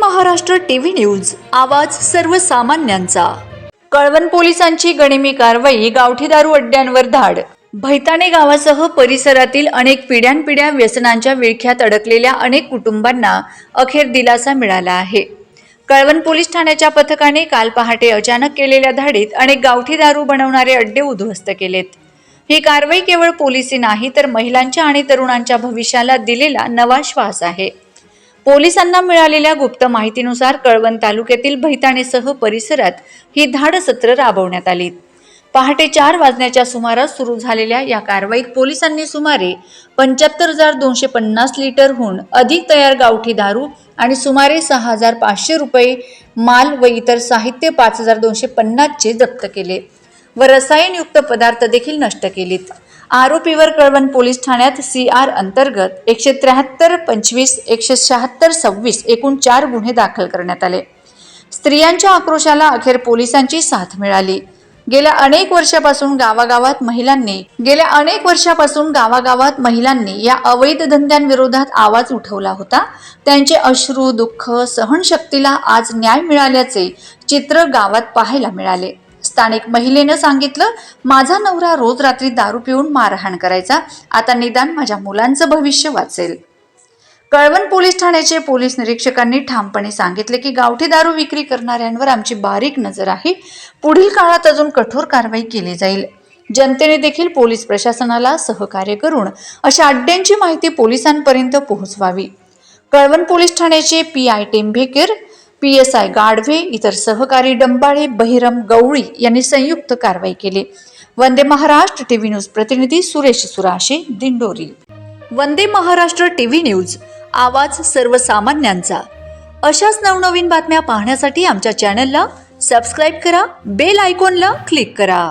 Maharashtra TV news आवाज सर्वसामान्यांचा. कळवण पोलिसांची गनिमी कारवाई गावठी दारू अड्ड्यांवर धाड. भैताने गावासह परिसरातील अनेक पिढ्यानपिढ्या व्यसनांच्या विळख्यात अडकलेल्या अनेक कुटुंबांना अखेर दिलासा मिळाला आहे. कळवण पोलीस ठाण्याच्या पथकाने काल पहाटे अचानक केलेल्या धाडीत अनेक गावठी दारू बनवणारे अड्डे उद्ध्वस्त केलेत. ही कारवाई केवळ पोलिसी नाही तर महिलांच्या आणि तरुणांच्या भविष्याला दिलेला नवा श्वास आहे. पोलिसांना मिळालेल्या गुप्त माहितीनुसार कळवण तालुक्यातील भैताणेसह परिसरात ही धाडसत्र राबवण्यात आली. पहाटे चार वाजण्याच्या सुमारास सुरू झालेल्या या कारवाईत पोलिसांनी सुमारे पंच्याहत्तर हजार दोनशे पन्नास लिटरहून अधिक तयार गावठी दारू आणि सुमारे सहा हजार पाचशे रुपये माल व इतर साहित्य पाच हजार दोनशे पन्नासचे जप्त केले व रसायनयुक्त पदार्थ देखील नष्ट केलेत. आरोपीवर कळवण पोलीस ठाण्यात सी आर अंतर्गत एकशे त्र्याहत्तर पंचवीस एकशे शहात्तर सव्वीस एकूण चार गुन्हे दाखल करण्यात आले. स्त्रियांच्या आक्रोशाला अखेर पोलिसांची साथ मिळाली. गेल्या अनेक वर्षापासून गावागावात महिलांनी गेल्या अनेक वर्षापासून गावागावात महिलांनी या अवैध धंद्यांविरोधात आवाज उठवला होता. त्यांचे अश्रू दुःख सहनशक्तीला आज न्याय मिळाल्याचे चित्र गावात पाहायला मिळाले. स्थानिक महिलेनं सांगितलं माझा नवरा रोज रात्री दारू पिऊन मारहाण करायचा. आता निदान माझ्या मुलांचं भविष्य वाचेल. कळवण पोलीस ठाण्याचे पोलीस निरीक्षकांनी ठामपणे सांगितले की गावठी दारू विक्री करणाऱ्यांवर आमची बारीक नजर आहे. पुढील काळात अजून कठोर कारवाई केली जाईल. जनतेने देखील पोलीस प्रशासनाला सहकार्य करून अशा अड्ड्यांची माहिती पोलिसांपर्यंत पोहोचवावी. कळवण पोलीस ठाण्याचे P I Tembhekar P S I Gadhave इतर सहकारी डंबाळे बहिरम गवळी यांनी संयुक्त कारवाई केली. वंदे महाराष्ट्र टीव्ही न्यूज प्रतिनिधी सुरेश सुराशे दिंडोरी. वंदे महाराष्ट्र टीव्ही न्यूज आवाज सर्वसामान्यांचा. अशाच नवनवीन बातम्या पाहण्यासाठी आमच्या चॅनलला सबस्क्राईब करा बेल आयकॉनला क्लिक करा.